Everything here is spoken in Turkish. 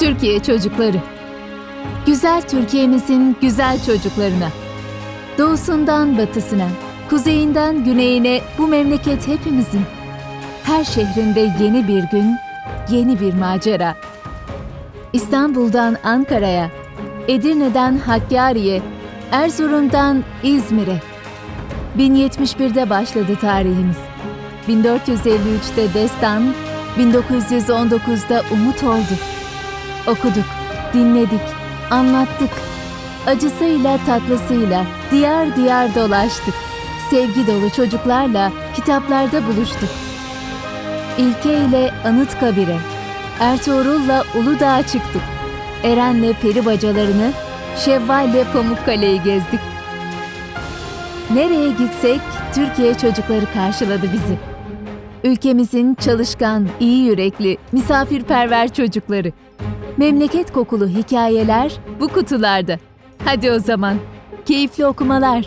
Türkiye çocukları. Güzel Türkiye'mizin güzel çocuklarına. Doğusundan batısına, kuzeyinden güneyine bu memleket hepimizin. Her şehrinde yeni bir gün, yeni bir macera. İstanbul'dan Ankara'ya, Edirne'den Hakkari'ye, Erzurum'dan İzmir'e. 1071'de başladı tarihimiz. 1453'te destan, 1919'da umut oldu. Okuduk, dinledik, anlattık. Acısıyla tatlısıyla diyar diyar dolaştık. Sevgi dolu çocuklarla kitaplarda buluştuk. İlke ile Anıtkabir'e, Ertuğrul'la Uludağ'a çıktık. Eren'le peri bacalarını, Şevval'le Pamukkale'yi gezdik. Nereye gitsek Türkiye çocukları karşıladı bizi. Ülkemizin çalışkan, iyi yürekli, misafirperver çocukları. Memleket kokulu hikayeler bu kutularda. Hadi o zaman, keyifli okumalar.